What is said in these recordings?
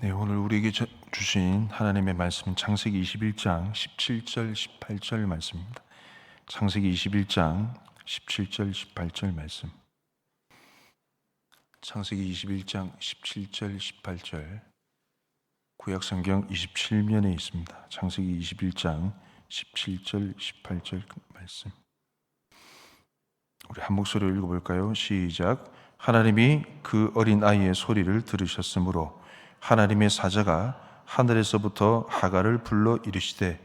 네, 오늘 우리에게 저- 주신 하나님의 말씀은 창세기 21장 17절 18절 말씀입니다. 창세기 21장 17절 18절 말씀. 창세기 21장 17절 18절 구약 성경 27면에 있습니다. 창세기 21장 17절 18절 말씀. 우리 한 목소리로 읽어 볼까요? 시작. 하나님이 그 어린 아이의 소리를 들으셨으므로 하나님의 사자가 하늘에서부터 하가를 불러 이르시되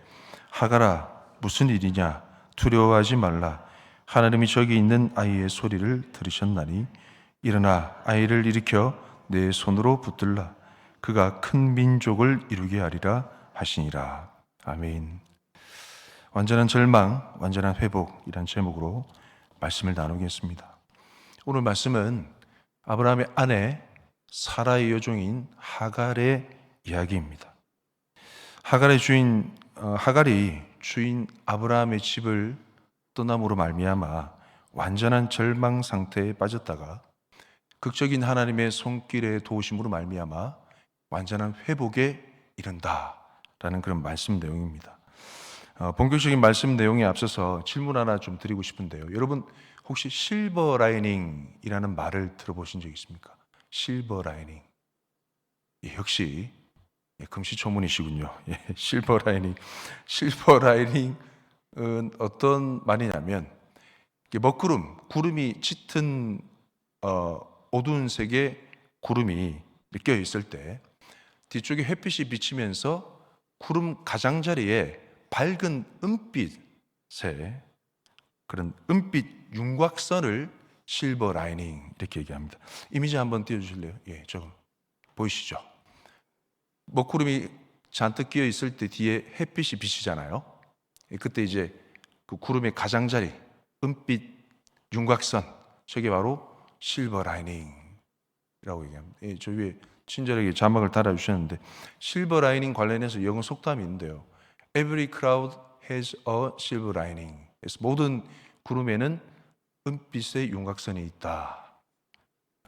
하가라 무슨 일이냐? 두려워하지 말라. 하나님이 저기 있는 아이의 소리를 들으셨나니 일어나 아이를 일으켜 내 손으로 붙들라. 그가 큰 민족을 이루게 하리라 하시니라. 아멘. 완전한 절망 완전한 회복이란 제목으로 말씀을 나누겠습니다. 오늘 말씀은 아브라함의 아내 사라의 여종인 하갈의 이야기입니다. 하갈의 주인 어, 하갈이 주인 아브라함의 집을 떠남으로 말미암아 완전한 절망 상태에 빠졌다가 극적인 하나님의 손길의 도우심으로 말미암아 완전한 회복에 이른다라는 그런 말씀 내용입니다. 어, 본격적인 말씀 내용에 앞서서 질문 하나 좀 드리고 싶은데요. 여러분 혹시 실버 라이닝이라는 말을 들어보신 적 있습니까? 실버 라이닝. 예, 역시 예, 금시초문이시군요. 예, 실버 라이닝. 실버 라이닝은 어떤 말이냐면 먹구름, 구름이 짙은 어, 어두운 색의 구름이 껴 있을 때 뒤쪽에 햇빛이 비치면서 구름 가장자리에 밝은 은빛의 그런 은빛 윤곽선을 실버 라이닝 이렇게 얘기합니다. 이미지 한번 띄워주실래요? 예, 저거 보이시죠? 먹구름이 잔뜩 끼어 있을 때 뒤에 햇빛이 비치잖아요. 예, 그때 이제 그 구름의 가장자리 은빛 윤곽선 저게 바로 실버 라이닝이라고 얘기합니다. 예, 저 위에 친절하게 자막을 달아주셨는데 실버 라이닝 관련해서 영어 속담이 있는데요. Every cloud has a silver lining. 모든 구름에는 은빛의 윤곽선이 있다.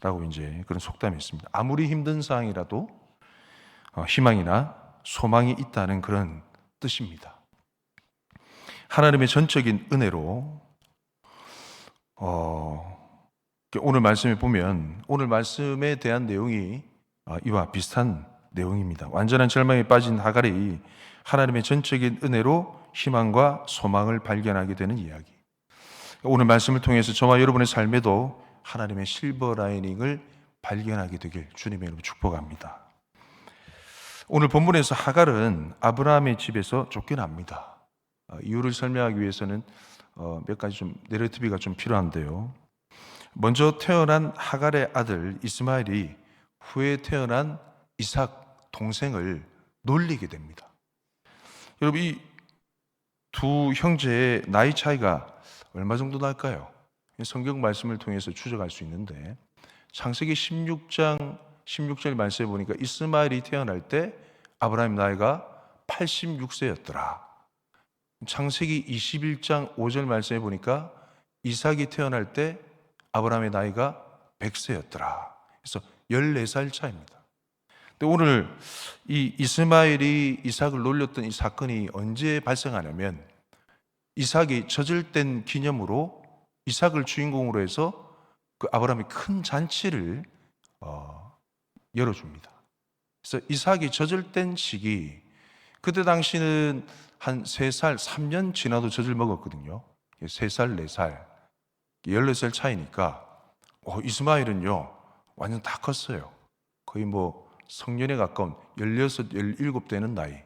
라고 이제 그런 속담이 있습니다. 아무리 힘든 상황이라도 어, 희망이나 소망이 있다는 그런 뜻입니다. 하나님의 전적인 은혜로 어, 오늘 말씀에 보면 오늘 말씀에 대한 내용이 어, 이와 비슷한 내용입니다. 완전한 절망에 빠진 하갈이 하나님의 전적인 은혜로 희망과 소망을 발견하게 되는 이야기. 오늘 말씀을 통해서 저와 여러분의 삶에도 하나님의 실버 라이닝을 발견하게 되길 주님의 이름으로 축복합니다. 오늘 본문에서 하갈은 아브라함의 집에서 쫓겨납니다. 어, 이유를 설명하기 위해서는 어, 몇 가지 좀 내러티비가 좀 필요한데요. 먼저 태어난 하갈의 아들 이스마엘이 후에 태어난 이삭 동생을 놀리게 됩니다. 여러분 이 두 형제의 나이 차이가 얼마 정도 날까요? 성경 말씀을 통해서 추적할 수 있는데 창세기 16장 16절 말씀에 보니까 이스마엘이 태어날 때 아브라함 나이가 86세였더라. 창세기 21장 5절 말씀에 보니까 이삭이 태어날 때 아브라함의 나이가 100세였더라. 그래서 14살 차입니다. 근데 오늘 이 이스마엘이 이삭을 놀렸던 이 사건이 언제 발생하냐면 이삭이 땐 기념으로 이삭을 주인공으로 해서 그 아브라함이 큰 잔치를 어, 열어줍니다. 그래서 이삭이 땐 시기 그때 당시는 한세 살, 3년 지나도 젖을 먹었거든요. 세 살, 네 살, 14살 차이니까 어, 이스마엘은요 완전 다 컸어요. 거의 뭐 성년에 가까운 16, 17 되는 나이.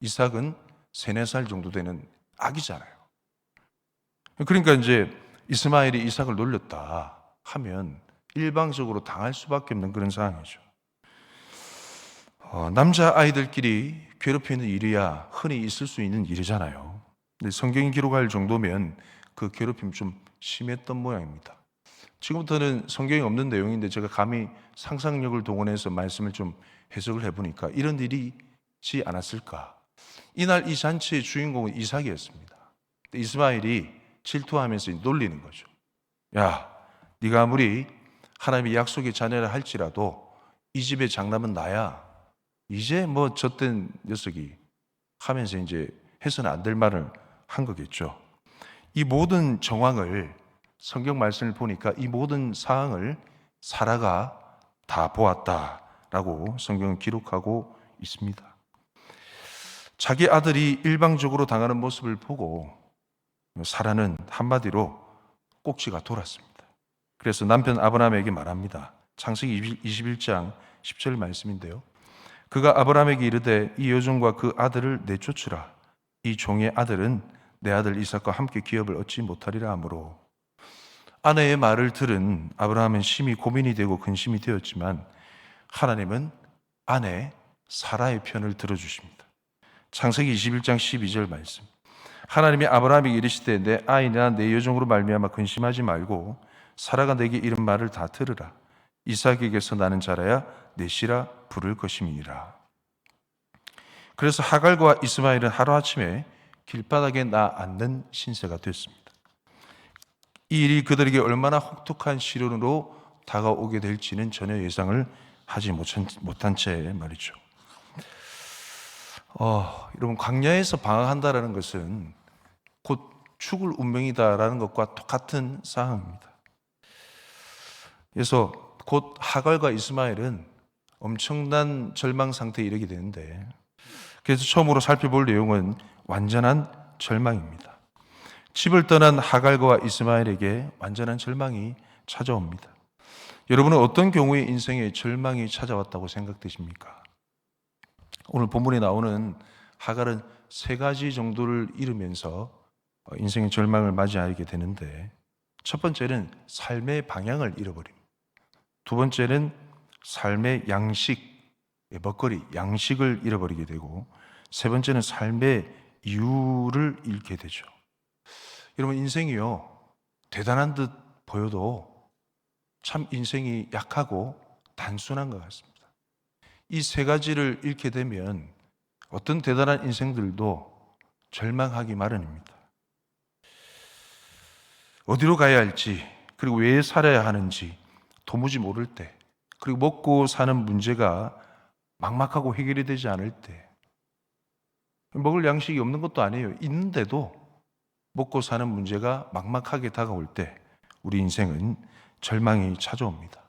이삭은 3, 4살 정도 되는 아기잖아요. 그러니까 이제 이스마엘이 이삭을 놀렸다 하면 일방적으로 당할 수밖에 없는 그런 상황이죠. 어, 남자 아이들끼리 괴롭히는 일이야 흔히 있을 수 있는 일이잖아요. 근데 성경이 기록할 정도면 그 괴롭힘 좀 심했던 모양입니다. 지금부터는 성경이 없는 내용인데 제가 감히 상상력을 동원해서 말씀을 좀 해석을 해보니까 이런 일이 지 않았을까. 이날 이 잔치의 주인공은 이삭이었습니다. 이스마엘이 질투하면서 놀리는 거죠. 야, 네가 아무리 하나님의 약속의 자녀라 할지라도 이 집의 장남은 나야. 이제 뭐 젖된 녀석이 하면서 이제 해서는 안 될 말을 한 거겠죠. 이 모든 정황을 성경 말씀을 보니까 이 모든 사항을 사라가 다 보았다라고 성경은 기록하고 있습니다. 자기 아들이 일방적으로 당하는 모습을 보고 사라는 한마디로 꼭지가 돌았습니다. 그래서 남편 아브라함에게 말합니다. 창세기 21장 10절 말씀인데요. 그가 아브라함에게 이르되 이 여종과 그 아들을 내쫓으라. 이 종의 아들은 내 아들 이삭과 함께 기업을 얻지 못하리라 하므로 아내의 말을 들은 아브라함은 심히 고민이 되고 근심이 되었지만 하나님은 아내 사라의 편을 들어주십니다. 창세기 21장 12절 말씀. 하나님이 아브라함에게 이르시되 내 아이나 내 여종으로 말미암아 근심하지 말고 사라가 내게 이른 말을 다 들으라. 이삭에게서 나는 자라야 내 씨라 부를 것임이니라. 그래서 하갈과 이스마엘은 하루아침에 길바닥에 나 앉는 신세가 됐습니다. 이 일이 그들에게 얼마나 혹독한 시련으로 다가오게 될지는 전혀 예상을 하지 못한 채 말이죠. 어, 여러분 광야에서 방황한다라는 것은 곧 죽을 운명이다라는 것과 똑같은 상황입니다. 그래서 곧 하갈과 이스마엘은 엄청난 절망 상태에 이르게 되는데 그래서 처음으로 살펴볼 내용은 완전한 절망입니다. 집을 떠난 하갈과 이스마엘에게 완전한 절망이 찾아옵니다. 여러분은 어떤 경우에 인생에 절망이 찾아왔다고 생각되십니까? 오늘 본문에 나오는 하갈은 세 가지 정도를 잃으면서 인생의 절망을 맞이하게 되는데 첫 번째는 삶의 방향을 잃어버립니다. 두 번째는 삶의 양식, 먹거리, 양식을 잃어버리게 되고 세 번째는 삶의 이유를 잃게 되죠. 여러분 인생이요 대단한 듯 보여도 참 인생이 약하고 단순한 것 같습니다. 이 세 가지를 잃게 되면 어떤 대단한 인생들도 절망하기 마련입니다. 어디로 가야 할지, 그리고 왜 살아야 하는지 도무지 모를 때, 그리고 먹고 사는 문제가 막막하고 해결이 되지 않을 때, 먹을 양식이 없는 것도 아니에요. 있는데도 먹고 사는 문제가 막막하게 다가올 때, 우리 인생은 절망이 찾아옵니다.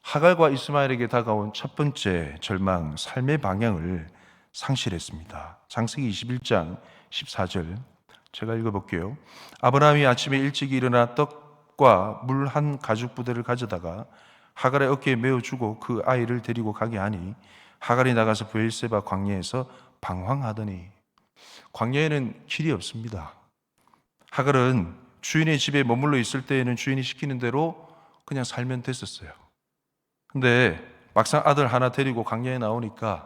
하갈과 이스마엘에게 다가온 첫 번째 절망, 삶의 방향을 상실했습니다. 장세기 21장 14절 제가 읽어볼게요. 아브라함이 아침에 일찍 일어나 떡과 물 한 가죽 부대를 가져다가 하갈의 어깨에 메어 주고 그 아이를 데리고 가게 하니 하갈이 나가서 브엘세바 광야에서 방황하더니 광야에는 길이 없습니다. 하갈은 주인의 집에 머물러 있을 때에는 주인이 시키는 대로 그냥 살면 됐었어요. 근데 막상 아들 하나 데리고 광야에 나오니까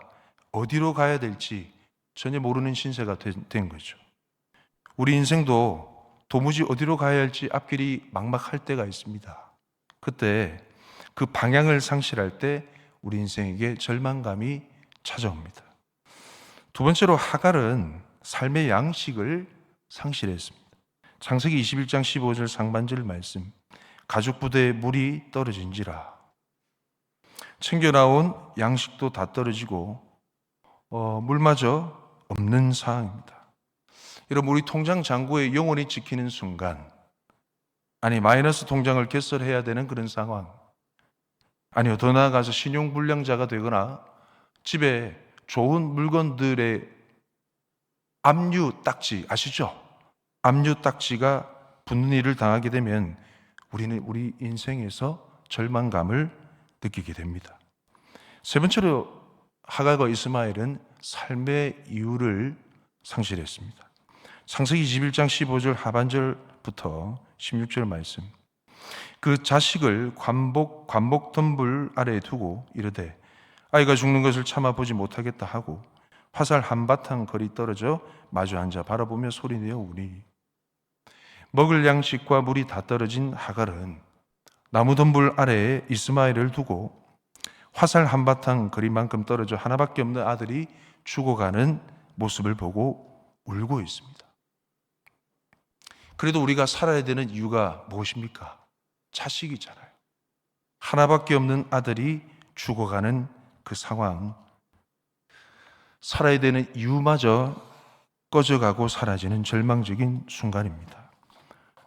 어디로 가야 될지 전혀 모르는 신세가 된 거죠. 우리 인생도 도무지 어디로 가야 할지 앞길이 막막할 때가 있습니다. 그때 그 방향을 상실할 때 우리 인생에게 절망감이 찾아옵니다. 두 번째로 하갈은 삶의 양식을 상실했습니다. 창세기 21장 15절 상반절 말씀. 가죽 부대에 물이 떨어진지라. 챙겨 나온 양식도 다 떨어지고 어, 물마저 없는 상황입니다. 여러분 우리 통장 잔고에 영원히 지키는 순간 아니 마이너스 통장을 개설해야 되는 그런 상황 아니요 더 나아가서 신용불량자가 되거나 집에 좋은 물건들의 압류 딱지 아시죠? 압류 딱지가 붙는 일을 당하게 되면 우리는 우리 인생에서 절망감을 느끼게 됩니다. 세 번째로 하갈과 이스마엘은 삶의 이유를 상실했습니다. 창세기 21장 15절 하반절부터 16절 말씀. 그 자식을 관복 관복 덤불 아래에 두고 이르되 아이가 죽는 것을 참아 보지 못하겠다 하고 화살 한바탕 거리 떨어져 마주 앉아 바라보며 소리내어 우니 먹을 양식과 물이 다 떨어진 하갈은 나무 덤불 아래에 이스마엘을 두고 화살 한바탕 거리만큼 떨어져 하나밖에 없는 아들이 죽어가는 모습을 보고 울고 있습니다. 그래도 우리가 살아야 되는 이유가 무엇입니까? 자식이잖아요. 하나밖에 없는 아들이 죽어가는 그 상황, 살아야 되는 이유마저 꺼져가고 사라지는 절망적인 순간입니다.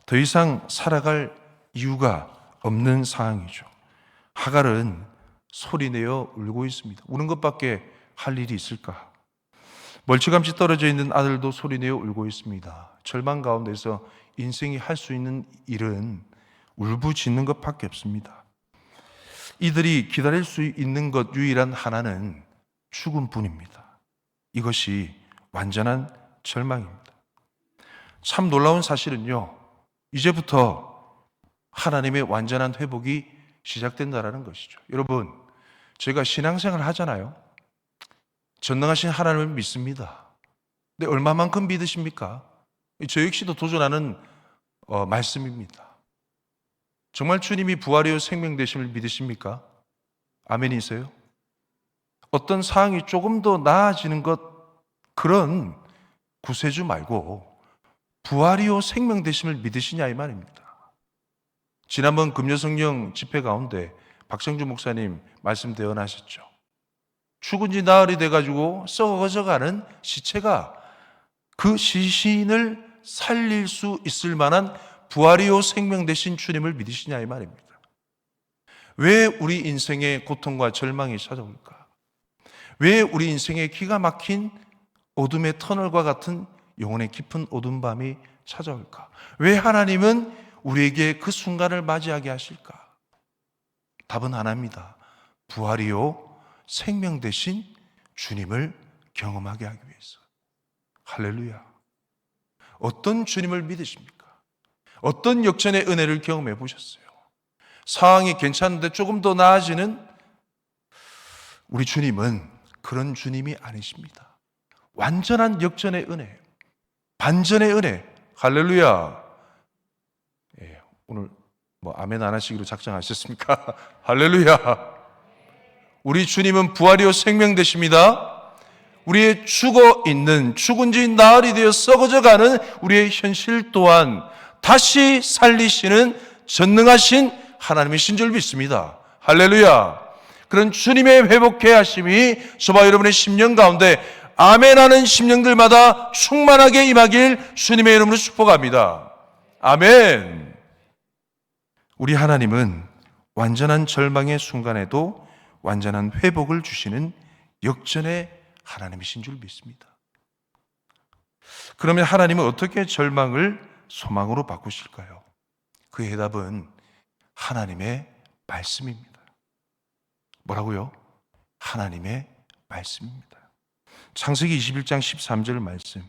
더 이상 살아갈 이유가 없는 상황이죠. 하갈은 소리내어 울고 있습니다. 우는 것밖에 할 일이 있을까? 멀찌감치 떨어져 있는 아들도 소리내어 울고 있습니다. 절망 가운데서 인생이 할 수 있는 일은 울부짖는 것밖에 없습니다. 이들이 기다릴 수 있는 것 유일한 하나는 죽음뿐입니다. 이것이 완전한 절망입니다. 참 놀라운 사실은요. 이제부터 하나님의 완전한 회복이 시작된다라는 것이죠. 여러분, 제가 신앙생활 하잖아요. 전능하신 하나님을 믿습니다. 근데 얼마만큼 믿으십니까? 저 역시도 도전하는 어, 말씀입니다. 정말 주님이 부활이요 생명 되심을 믿으십니까? 아멘이세요? 어떤 상황이 조금 더 나아지는 것 그런 구세주 말고 부활이요 생명 되심을 믿으시냐 이 말입니다. 지난번 금요성령 집회 가운데 박성주 목사님 말씀 대언하셨죠. 죽은 지 나흘이 돼가지고 썩어져가는 시체가 그 시신을 살릴 수 있을 만한 부활이요 생명 되신 주님을 믿으시냐 이 말입니다. 왜 우리 인생의 고통과 절망이 찾아올까? 왜 우리 인생의 기가 막힌 어둠의 터널과 같은 영혼의 깊은 어둠 밤이 찾아올까? 왜 하나님은 우리에게 그 순간을 맞이하게 하실까? 답은 하나입니다. 부활이요 생명 대신 주님을 경험하게 하기 위해서. 할렐루야. 어떤 주님을 믿으십니까? 어떤 역전의 은혜를 경험해 보셨어요? 상황이 괜찮은데 조금 더 나아지는 우리 주님은 그런 주님이 아니십니다. 완전한 역전의 은혜, 반전의 은혜, 할렐루야. 예, 오늘 뭐 아멘 안 하시기로 작정하셨습니까? 할렐루야. 우리 주님은 부활이요 생명 되십니다. 우리의 죽어 있는 죽은 지 나흘이 되어 썩어져 가는 우리의 현실 또한 다시 살리시는 전능하신 하나님이신 줄 믿습니다. 할렐루야. 그런 주님의 회복해 하심이 저와 여러분의 심령 가운데 아멘하는 심령들마다 충만하게 임하길 주님의 이름으로 축복합니다. 아멘. 우리 하나님은 완전한 절망의 순간에도 완전한 회복을 주시는 역전의 하나님이신 줄 믿습니다. 그러면 하나님은 어떻게 절망을 소망으로 바꾸실까요? 그 해답은 하나님의 말씀입니다. 뭐라고요? 하나님의 말씀입니다. 창세기 21장 13절 말씀.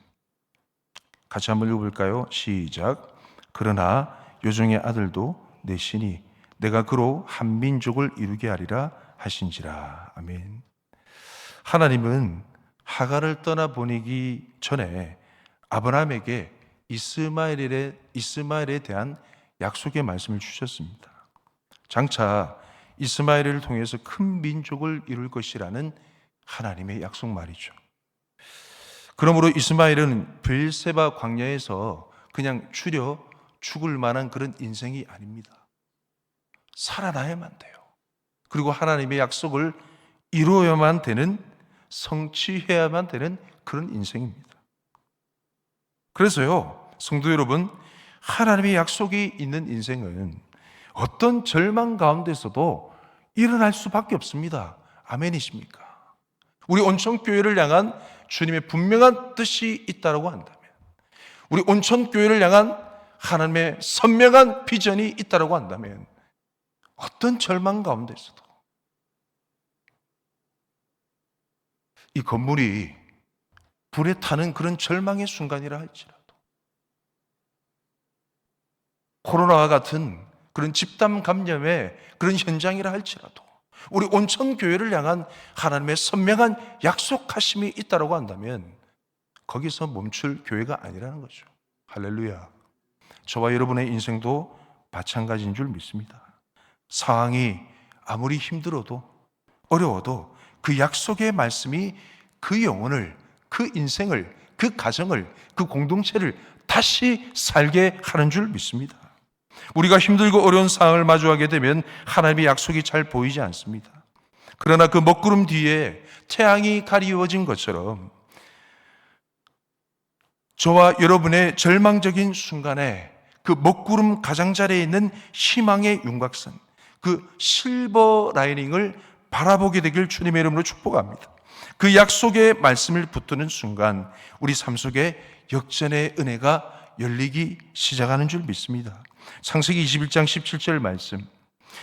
같이 한번 읽어볼까요? 시작. 그러나 요정의 아들도 내 신이 내가 그로 한 민족을 이루게 하리라 하신지라. 아멘. 하나님은 하가를 떠나 보내기 전에 아브라함에게 이스마엘에, 이스마엘에 대한 약속의 말씀을 주셨습니다. 장차 이스마엘을 통해서 큰 민족을 이룰 것이라는 하나님의 약속 말이죠. 그러므로 이스마엘은 벨세바 광야에서 그냥 추려 죽을 만한 그런 인생이 아닙니다. 살아나야만 돼요. 그리고 하나님의 약속을 이루어야만 되는 성취해야만 되는 그런 인생입니다. 그래서요, 성도 여러분, 하나님의 약속이 있는 인생은 어떤 절망 가운데서도 일어날 수밖에 없습니다. 아멘이십니까? 우리 온천교회를 향한 주님의 분명한 뜻이 있다고 한다면, 우리 온천교회를 향한 하나님의 선명한 비전이 있다고 한다면, 어떤 절망 가운데서도 이 건물이 불에 타는 그런 절망의 순간이라 할지라도 코로나와 같은 그런 집단 감염의 그런 현장이라 할지라도 우리 온천 교회를 향한 하나님의 선명한 약속하심이 있다고 한다면 거기서 멈출 교회가 아니라는 거죠. 할렐루야. 저와 여러분의 인생도 마찬가지인 줄 믿습니다. 상황이 아무리 힘들어도 어려워도 그 약속의 말씀이 그 영혼을, 그 인생을, 그 가정을, 그 공동체를 다시 살게 하는 줄 믿습니다. 우리가 힘들고 어려운 상황을 마주하게 되면 하나님의 약속이 잘 보이지 않습니다. 그러나 그 먹구름 뒤에 태양이 가리워진 것처럼 저와 여러분의 절망적인 순간에 그 먹구름 가장자리에 있는 희망의 윤곽선, 그 실버 라이닝을 바라보게 되길 주님의 이름으로 축복합니다. 그 약속의 말씀을 붙드는 순간 우리 삶 속에 역전의 은혜가 열리기 시작하는 줄 믿습니다. 창세기 21장 17절 말씀.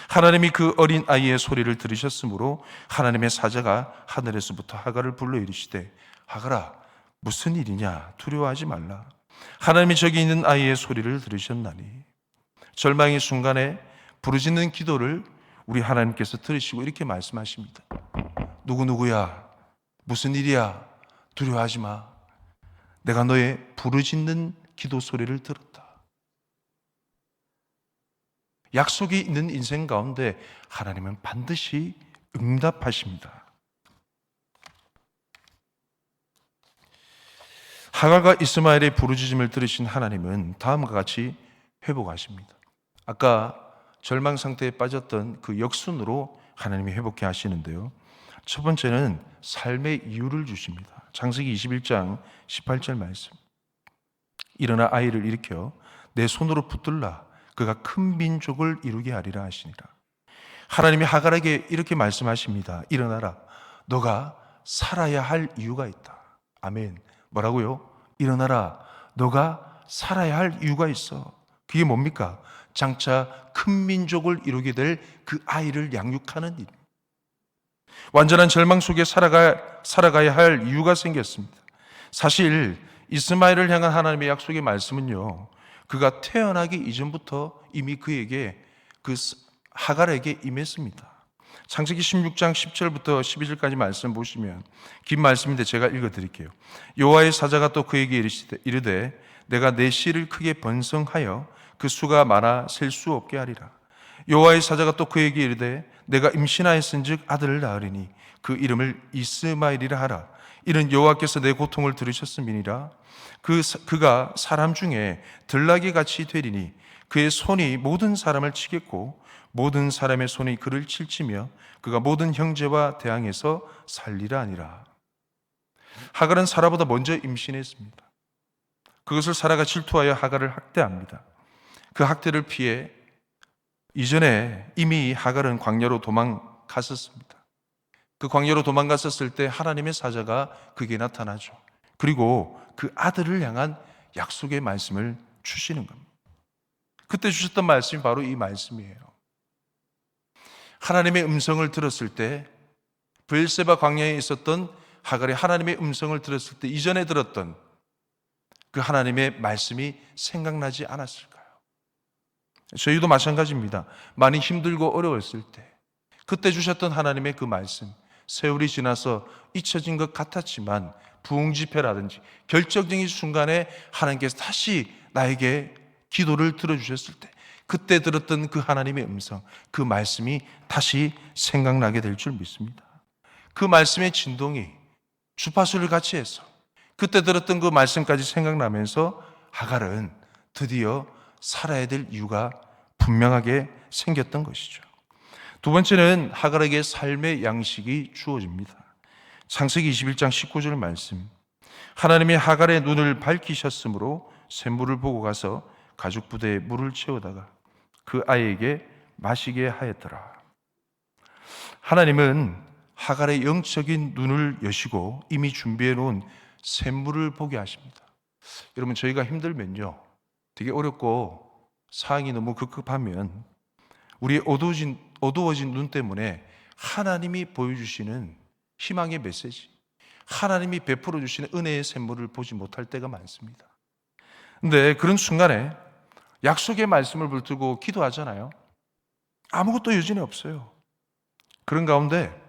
하나님이 그 어린 아이의 소리를 들으셨으므로 하나님의 사자가 하늘에서부터 하가를 불러 이르시되 하가라 무슨 일이냐 두려워하지 말라. 하나님이 저기 있는 아이의 소리를 들으셨나니 절망의 순간에 부르짖는 기도를 우리 하나님께서 들으시고 이렇게 말씀하십니다. 누구누구야 무슨 일이야 두려워하지 마. 내가 너의 부르짖는 기도 소리를 들었다. 약속이 있는 인생 가운데 하나님은 반드시 응답하십니다. 하갈과 이스마엘의 부르짖음을 들으신 하나님은 다음과 같이 회복하십니다. 아까 절망 상태에 빠졌던 그 역순으로 하나님이 회복해 하시는데요. 첫 번째는 삶의 이유를 주십니다. 장세기 21장 18절 말씀. 일어나 아이를 일으켜 내 손으로 붙들라 그가 큰 민족을 이루게 하리라 하시니라. 하나님이 하갈에게 이렇게 말씀하십니다. 일어나라. 너가 살아야 할 이유가 있다. 아멘. 뭐라고요? 일어나라. 너가 살아야 할 이유가 있어. 그게 뭡니까? 장차 큰 민족을 이루게 될 그 아이를 양육하는 일. 완전한 절망 속에 살아가, 살아가야 할 이유가 생겼습니다. 사실 이스마엘을 향한 하나님의 약속의 말씀은요. 그가 태어나기 이전부터 이미 그에게 그 하갈에게 임했습니다. 창세기 16장 10절부터 12절까지 말씀 보시면 긴 말씀인데 제가 읽어 드릴게요. 여호와의 사자가 또 그에게 이르시되 이르되 내가 내 씨를 크게 번성하여 그 수가 많아 셀 수 없게 하리라. 여호와의 사자가 또 그에게 이르되 내가 임신하였은즉 아들을 낳으리니 그 이름을 이스마엘이라 하라. 이는 여호와께서 내 고통을 들으셨음이니라. 그 그가 사람 중에 들나귀 같이 되리니 그의 손이 모든 사람을 치겠고 모든 사람의 손이 그를 칠치며 그가 모든 형제와 대항해서 살리라 아니라. 하갈은 사라보다 먼저 임신했습니다. 그것을 사라가 질투하여 하갈을 학대합니다. 그 학대를 피해 이전에 이미 하갈은 광야로 도망갔었습니다. 그 광야로 도망갔었을 때 하나님의 사자가 그게 나타나죠. 그리고 그 아들을 향한 약속의 말씀을 주시는 겁니다. 그때 주셨던 말씀이 바로 이 말씀이에요. 하나님의 음성을 들었을 때 브엘세바 광야에 있었던 하갈이 하나님의 음성을 들었을 때 이전에 들었던 그 하나님의 말씀이 생각나지 않았을까요? 저희도 마찬가지입니다. 많이 힘들고 어려웠을 때 그때 주셨던 하나님의 그 말씀 세월이 지나서 잊혀진 것 같았지만 부흥 집회라든지 결정적인 순간에 하나님께서 다시 나에게 기도를 들어주셨을 때 그때 들었던 그 하나님의 음성, 그 말씀이 다시 생각나게 될 줄 믿습니다. 그 말씀의 진동이 주파수를 같이 해서 그때 들었던 그 말씀까지 생각나면서 하갈은 드디어 살아야 될 이유가 분명하게 생겼던 것이죠. 두 번째는 하갈에게 삶의 양식이 주어집니다. 창세기 21장 19절 말씀. 하나님이 하갈의 눈을 밝히셨으므로 샘물을 보고 가서 가죽 부대에 물을 채우다가 그 아이에게 마시게 하였더라. 하나님은 하갈의 영적인 눈을 여시고 이미 준비해 놓은 샘물을 보게 하십니다. 여러분 저희가 힘들면요. 되게 어렵고 상황이 너무 급급하면 우리의 어두워진, 어두워진 눈 때문에 하나님이 보여주시는 희망의 메시지, 하나님이 베풀어 주시는 은혜의 샘물을 보지 못할 때가 많습니다. 근데 그런 순간에 약속의 말씀을 붙들고 기도하잖아요. 아무것도 여진이 없어요. 그런 가운데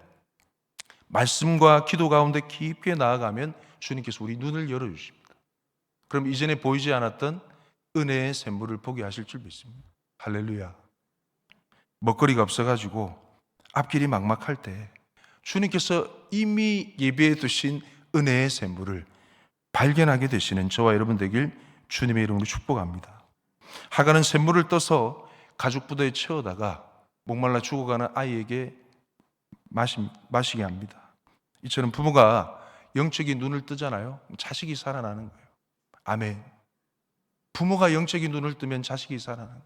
말씀과 기도 가운데 깊게 나아가면 주님께서 우리 눈을 열어 주십니다. 그럼 이전에 보이지 않았던 은혜의 샘물을 보게 하실 줄 믿습니다. 할렐루야. 먹거리가 없어가지고 앞길이 막막할 때 주님께서 이미 예비해 두신 은혜의 샘물을 발견하게 되시는 저와 여러분 되길 주님의 이름으로 축복합니다. 하가는 샘물을 떠서 가죽 부대에 채워다가 목말라 죽어가는 아이에게 마시, 마시게 합니다. 이처럼 부모가 영적인 눈을 뜨잖아요. 자식이 살아나는 거예요. 아멘. 부모가 영적인 눈을 뜨면 자식이 살아나는.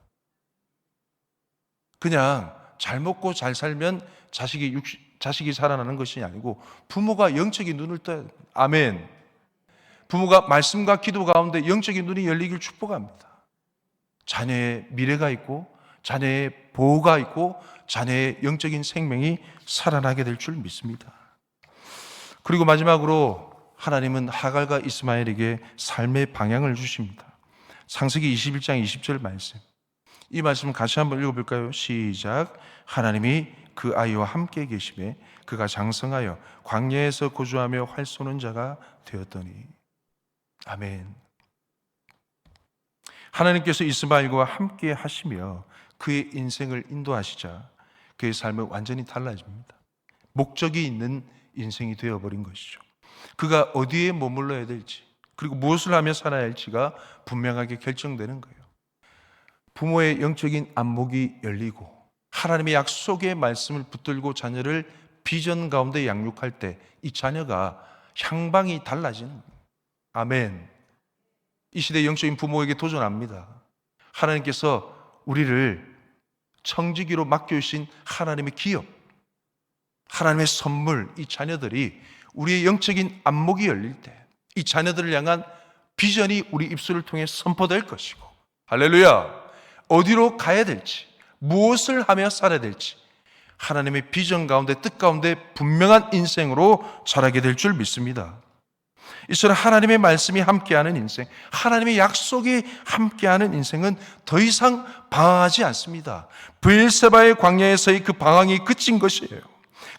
그냥 잘 먹고 잘 살면 자식이 육시, 자식이 살아나는 것이 아니고 부모가 영적인 눈을 떠야 돼요. 아멘. 부모가 말씀과 기도 가운데 영적인 눈이 열리길 축복합니다. 자녀의 미래가 있고 자녀의 보호가 있고 자녀의 영적인 생명이 살아나게 될 줄 믿습니다. 그리고 마지막으로 하나님은 하갈과 이스마엘에게 삶의 방향을 주십니다. 창세기 21장 20절 말씀. 이 말씀 같이 한번 읽어볼까요? 시작. 하나님이 그 아이와 함께 계심에 그가 장성하여 광야에서 거주하며 활 쏘는 자가 되었더니 아멘. 하나님께서 이스마엘과 함께 하시며 그의 인생을 인도하시자 그의 삶은 완전히 달라집니다. 목적이 있는 인생이 되어버린 것이죠. 그가 어디에 머물러야 될지 그리고 무엇을 하며 살아야 할지가 분명하게 결정되는 거예요. 부모의 영적인 안목이 열리고 하나님의 약속의 말씀을 붙들고 자녀를 비전 가운데 양육할 때 이 자녀가 향방이 달라지는. 아멘. 이 시대 영적인 부모에게 도전합니다. 하나님께서 우리를 청지기로 맡겨주신 하나님의 기업, 하나님의 선물, 이 자녀들이 우리의 영적인 안목이 열릴 때, 이 자녀들을 향한 비전이 우리 입술을 통해 선포될 것이고, 할렐루야! 어디로 가야 될지, 무엇을 하며 살아야 될지, 하나님의 비전 가운데, 뜻 가운데 분명한 인생으로 자라게 될 줄 믿습니다. 이처럼 하나님의 말씀이 함께하는 인생, 하나님의 약속이 함께하는 인생은 더 이상 방황하지 않습니다. 브엘세바의 광야에서의 그 방황이 그친 것이에요.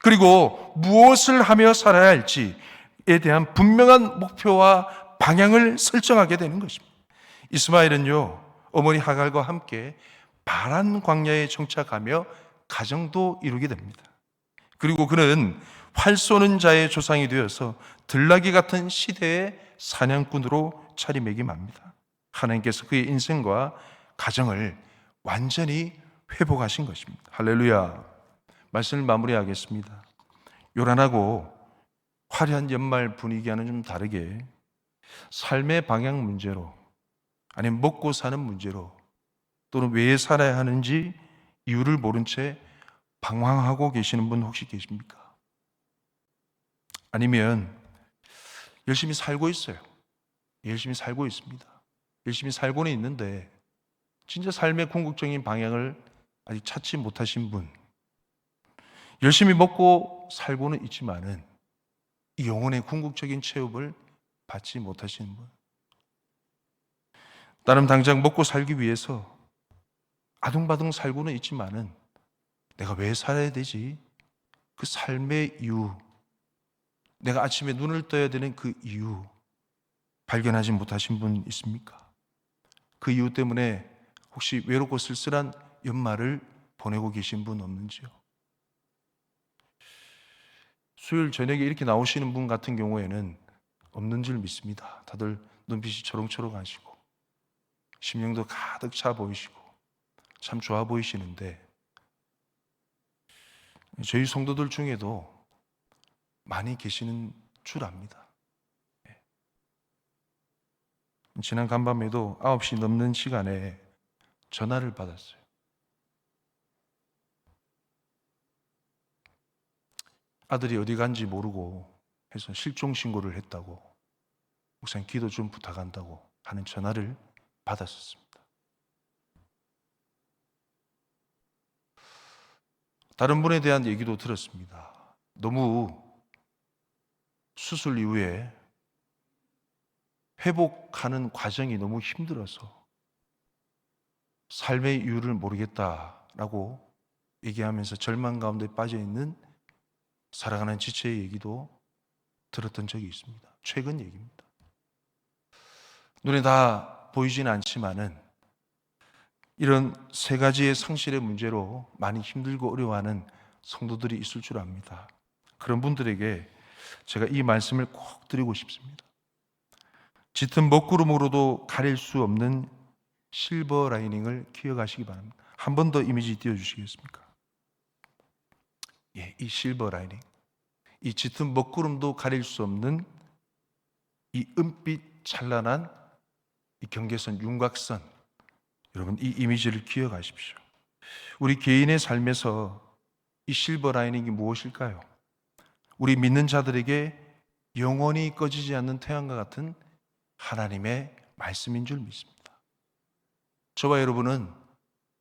그리고 무엇을 하며 살아야 할지에 대한 분명한 목표와 방향을 설정하게 되는 것입니다. 이스마엘은요, 어머니 하갈과 함께 바란 광야에 정착하며 가정도 이루게 됩니다. 그리고 그는 활 쏘는 자의 조상이 되어서 들나귀 같은 시대의 사냥꾼으로 차림매김합니다. 하나님께서 그의 인생과 가정을 완전히 회복하신 것입니다. 할렐루야. 말씀을 마무리하겠습니다. 요란하고 화려한 연말 분위기와는 좀 다르게 삶의 방향 문제로 아니면 먹고 사는 문제로 또는 왜 살아야 하는지 이유를 모른 채 방황하고 계시는 분 혹시 계십니까? 아니면 열심히 살고 있어요. 열심히 살고 있습니다. 열심히 살고는 있는데 진짜 삶의 궁극적인 방향을 아직 찾지 못하신 분. 열심히 먹고 살고는 있지만은 이 영혼의 궁극적인 체험을 받지 못하시는 분. 나는 당장 먹고 살기 위해서 아둥바둥 살고는 있지만은 내가 왜 살아야 되지? 그 삶의 이유, 내가 아침에 눈을 떠야 되는 그 이유 발견하지 못하신 분 있습니까? 그 이유 때문에 혹시 외롭고 쓸쓸한 연말을 보내고 계신 분 없는지요? 수요일 저녁에 이렇게 나오시는 분 같은 경우에는 없는 줄 믿습니다. 다들 눈빛이 초롱초롱하시고 심령도 가득 차 보이시고 참 좋아 보이시는데 저희 성도들 중에도 많이 계시는 줄 압니다. 예. 지난 간밤에도 9시 넘는 시간에 전화를 받았어요. 아들이 어디 간지 모르고 해서 실종 신고를 했다고 목사님 기도 좀 부탁한다고 하는 전화를 받았었습니다. 다른 분에 대한 얘기도 들었습니다. 너무 수술 이후에 회복하는 과정이 너무 힘들어서 삶의 이유를 모르겠다라고 얘기하면서 절망 가운데 빠져 있는 살아가는 지체의 얘기도 들었던 적이 있습니다. 최근 얘기입니다. 눈에 다 보이진 않지만은 이런 세 가지의 상실의 문제로 많이 힘들고 어려워하는 성도들이 있을 줄 압니다. 그런 분들에게 제가 이 말씀을 꼭 드리고 싶습니다. 짙은 먹구름으로도 가릴 수 없는 실버 라이닝을 기억하시기 바랍니다. 한 번 더 이미지 띄워주시겠습니까? 예, 이 실버 라이닝, 이 짙은 먹구름도 가릴 수 없는 이 은빛 찬란한 이 경계선 윤곽선 여러분 이 이미지를 기억하십시오. 우리 개인의 삶에서 이 실버 라이닝이 무엇일까요? 우리 믿는 자들에게 영원히 꺼지지 않는 태양과 같은 하나님의 말씀인 줄 믿습니다. 저와 여러분은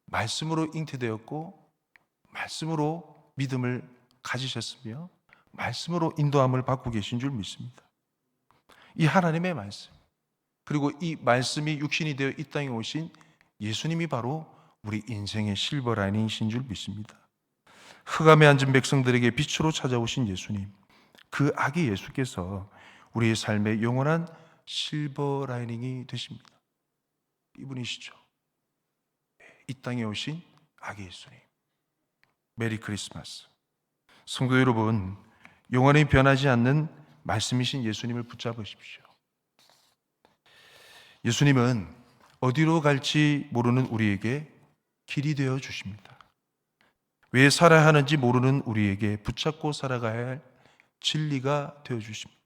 말씀으로 잉태되었고 말씀으로 믿음을 가지셨으며 말씀으로 인도함을 받고 계신 줄 믿습니다. 이 하나님의 말씀 그리고 이 말씀이 육신이 되어 이 땅에 오신 예수님이 바로 우리 인생의 실버 라이닝이신 줄 믿습니다. 흑암에 앉은 백성들에게 빛으로 찾아오신 예수님 그 아기 예수께서 우리의 삶의 영원한 실버 라이닝이 되십니다. 이분이시죠. 이 땅에 오신 아기 예수님. 메리 크리스마스. 성도 여러분, 영원히 변하지 않는 말씀이신 예수님을 붙잡으십시오. 예수님은 어디로 갈지 모르는 우리에게 길이 되어 주십니다. 왜 살아야 하는지 모르는 우리에게 붙잡고 살아가야 할 진리가 되어 주십니다.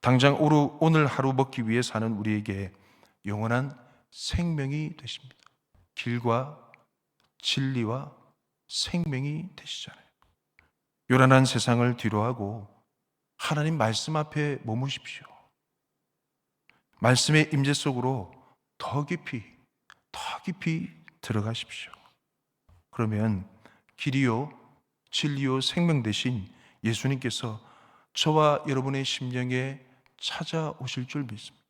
당장 오늘 하루 먹기 위해 사는 우리에게 영원한 생명이 되십니다. 길과 진리와 생명이 되시잖아요. 요란한 세상을 뒤로하고 하나님 말씀 앞에 머무십시오. 말씀의 임재 속으로 더 깊이, 더 깊이 들어가십시오. 그러면 길이요, 진리요, 생명 대신 예수님께서 저와 여러분의 심령에 찾아오실 줄 믿습니다.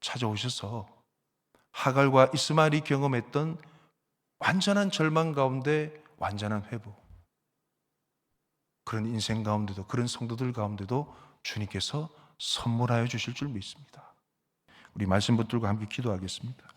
찾아오셔서 하갈과 이스마엘이 경험했던 완전한 절망 가운데 완전한 회복. 그런 인생 가운데도 그런 성도들 가운데도 주님께서 선물하여 주실 줄 믿습니다. 우리 말씀 붙들고 함께 기도하겠습니다.